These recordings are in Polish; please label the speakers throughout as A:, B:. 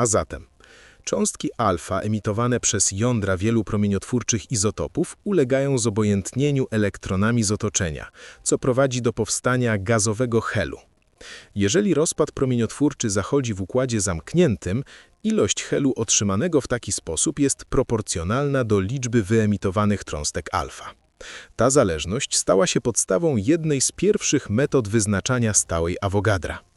A: A zatem, cząstki alfa emitowane przez jądra wielu promieniotwórczych izotopów ulegają zobojętnieniu elektronami z otoczenia, co prowadzi do powstania gazowego helu. Jeżeli rozpad promieniotwórczy zachodzi w układzie zamkniętym, ilość helu otrzymanego w taki sposób jest proporcjonalna do liczby wyemitowanych cząstek alfa. Ta zależność stała się podstawą jednej z pierwszych metod wyznaczania stałej Avogadra.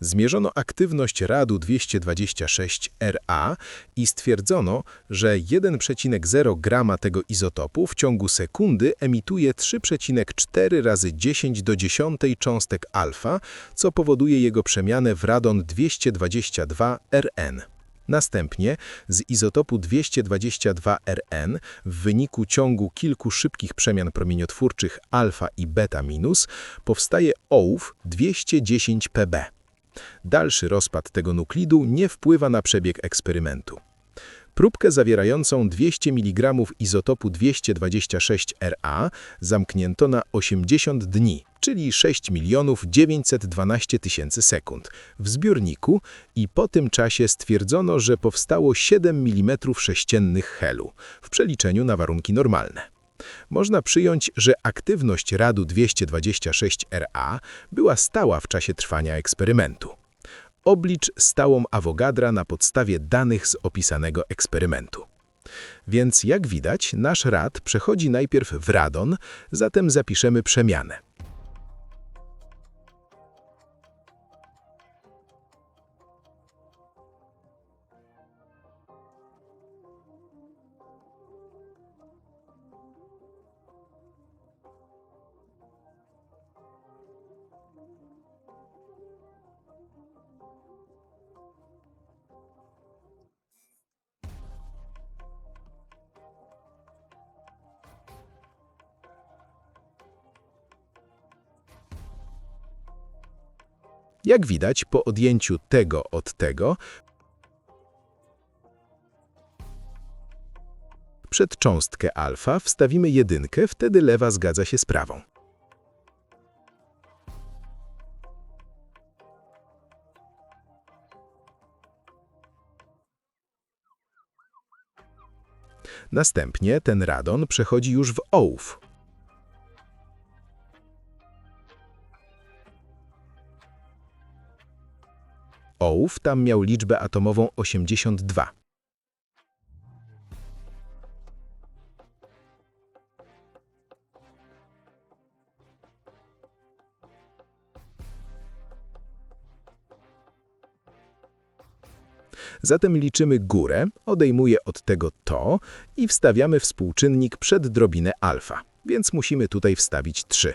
A: Zmierzono aktywność radu 226Ra i stwierdzono, że 1,0 grama tego izotopu w ciągu sekundy emituje 3,4 razy 10 do 10 cząstek alfa, co powoduje jego przemianę w radon 222Rn. Następnie z izotopu 222Rn w wyniku ciągu kilku szybkich przemian promieniotwórczych alfa i beta minus powstaje ołów 210Pb. Dalszy rozpad tego nuklidu nie wpływa na przebieg eksperymentu. Próbkę zawierającą 200 mg izotopu 226Ra zamknięto na 80 dni, czyli 6 milionów 912 tysięcy sekund, w zbiorniku i po tym czasie stwierdzono, że powstało 7 mm sześciennych helu, w przeliczeniu na warunki normalne. Można przyjąć, że aktywność radu 226Ra była stała w czasie trwania eksperymentu. Oblicz stałą Avogadra na podstawie danych z opisanego eksperymentu. Więc jak widać, nasz rad przechodzi najpierw w radon, zatem zapiszemy przemianę. Jak widać, po odjęciu tego od tego, przed cząstkę alfa wstawimy jedynkę, wtedy lewa zgadza się z prawą. Następnie ten radon przechodzi już w ołów. Ołów tam miał liczbę atomową 82. Zatem liczymy górę, odejmuję od tego to i wstawiamy współczynnik przed drobinę alfa, więc musimy tutaj wstawić 3.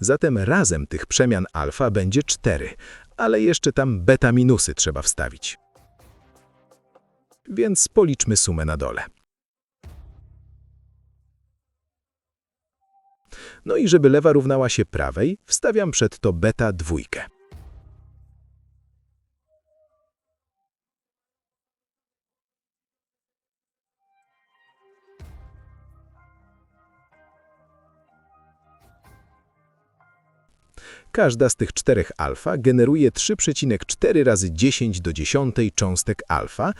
A: Zatem razem tych przemian alfa będzie 4, ale jeszcze tam beta minusy trzeba wstawić. Więc policzmy sumę na dole. No i żeby lewa równała się prawej, wstawiam przed to beta dwójkę. Każda z tych czterech alfa generuje 3,4 razy 10 do 10 cząstek alfa,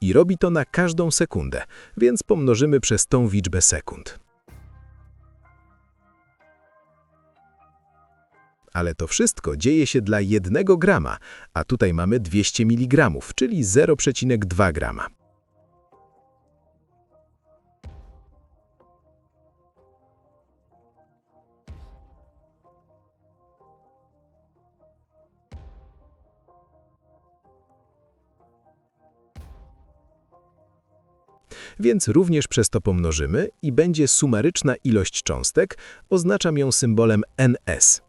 A: i robi to na każdą sekundę, więc pomnożymy przez tą liczbę sekund. Ale to wszystko dzieje się dla 1 grama, a tutaj mamy 200 mg, czyli 0,2 grama. Więc również przez to pomnożymy i będzie sumaryczna ilość cząstek, oznaczam ją symbolem ns.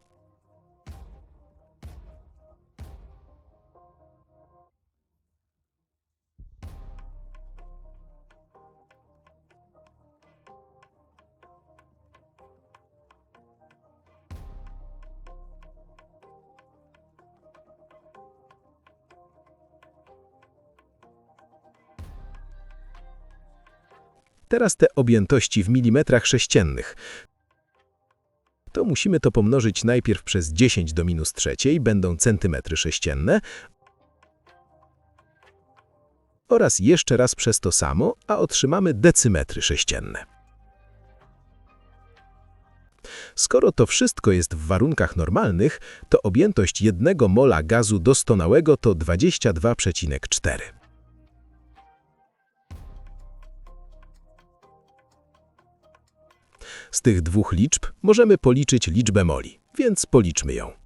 A: Teraz te objętości w milimetrach sześciennych. to musimy to pomnożyć najpierw przez 10 do minus trzeciej, będą centymetry sześcienne, oraz jeszcze raz przez to samo, a otrzymamy decymetry sześcienne. Skoro to wszystko jest w warunkach normalnych, to objętość jednego mola gazu doskonałego to 22,4. Z tych dwóch liczb możemy policzyć liczbę moli, więc policzmy ją.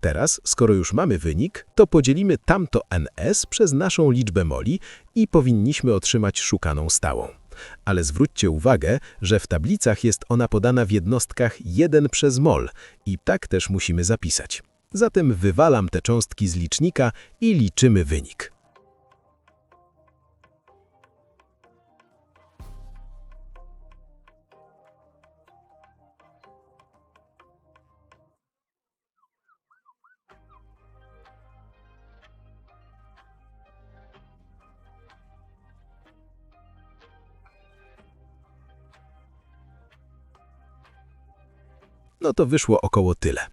A: Teraz, skoro już mamy wynik, to podzielimy tamto ns przez naszą liczbę moli i powinniśmy otrzymać szukaną stałą. Ale zwróćcie uwagę, że w tablicach jest ona podana w jednostkach 1 przez mol i tak też musimy zapisać. Zatem wywalam te cząstki z licznika i liczymy wynik. No to wyszło około tyle.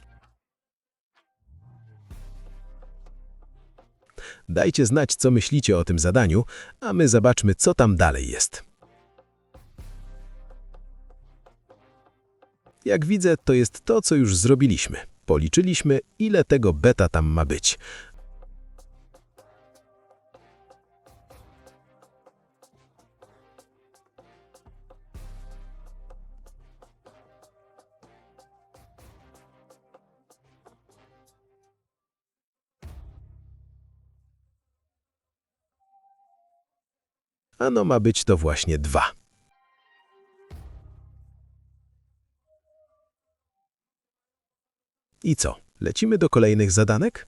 A: Dajcie znać, co myślicie o tym zadaniu, a my zobaczmy, co tam dalej jest. Jak widzę, to jest to, co już zrobiliśmy. Policzyliśmy, ile tego beta tam ma być. Ano ma być to właśnie dwa. I co? Lecimy do kolejnych zadanek?